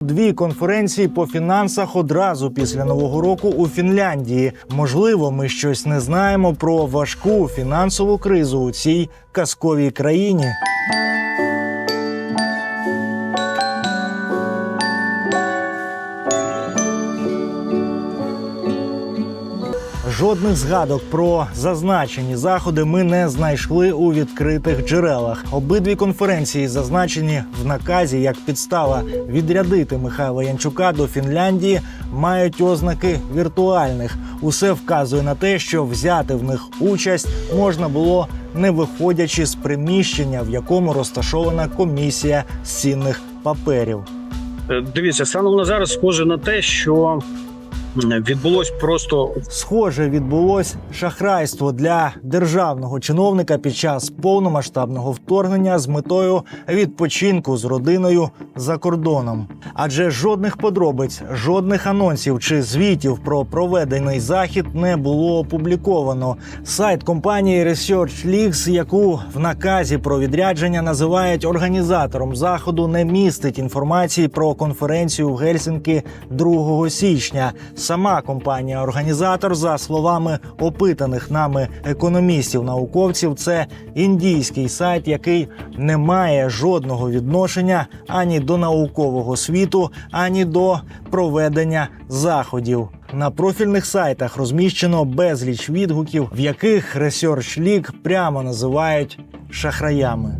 Дві конференції по фінансах одразу після нового року у Фінляндії. Можливо, ми щось не знаємо про важку фінансову кризу у цій казковій країні. Жодних згадок про зазначені заходи ми не знайшли у відкритих джерелах. Обидві конференції зазначені в наказі як підстава відрядити Михайла Янчука до Фінляндії, мають ознаки віртуальних. Усе вказує на те, що взяти в них участь можна було не виходячи з приміщення, в якому розташована комісія з цінних паперів. Е, Дивіться, станом на зараз схоже на те, що відбулось просто Схоже, відбулось шахрайство для державного чиновника під час повномасштабного вторгнення з метою відпочинку з родиною за кордоном. Адже жодних подробиць, жодних анонсів чи звітів про проведений захід не було опубліковано. Сайт компанії Research Leaks, яку в наказі про відрядження називають організатором заходу, не містить інформації про конференцію в Гельсінки 2 січня. Сама компанія-організатор, за словами опитаних нами економістів-науковців, це індійський сайт, який не має жодного відношення ані до наукового світу, ані до проведення заходів. На профільних сайтах розміщено безліч відгуків, в яких Research League прямо називають шахраями.